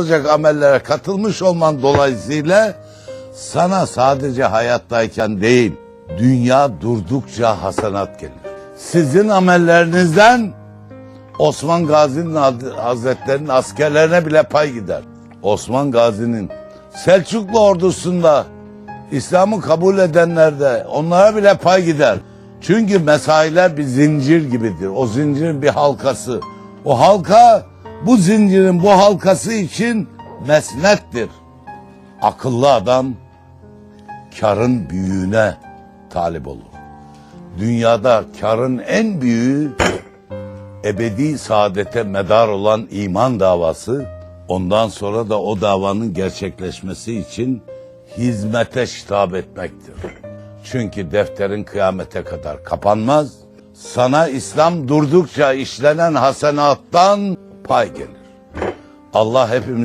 olacak amellere katılmış olman dolayısıyla sana sadece hayattayken değil, dünya durdukça hasenat gelir. Sizin amellerinizden Osman Gazi'nin Hazretleri'nin askerlerine bile pay gider. Osman Gazi'nin Selçuklu ordusunda İslam'ı kabul edenlerde onlara bile pay gider. Çünkü mesailer bir zincir gibidir. O zincirin bir halkası. O halka bu zincirin bu halkası için mesnettir. Akıllı adam karın büyüğüne talip olur. Dünyada karın en büyüğü ebedi saadete medar olan iman davası, ondan sonra da o davanın gerçekleşmesi için hizmete şitap etmektir. Çünkü defterin kıyamete kadar kapanmaz. Sana İslam durdukça işlenen hasenattan pay gelir. Allah hepimiz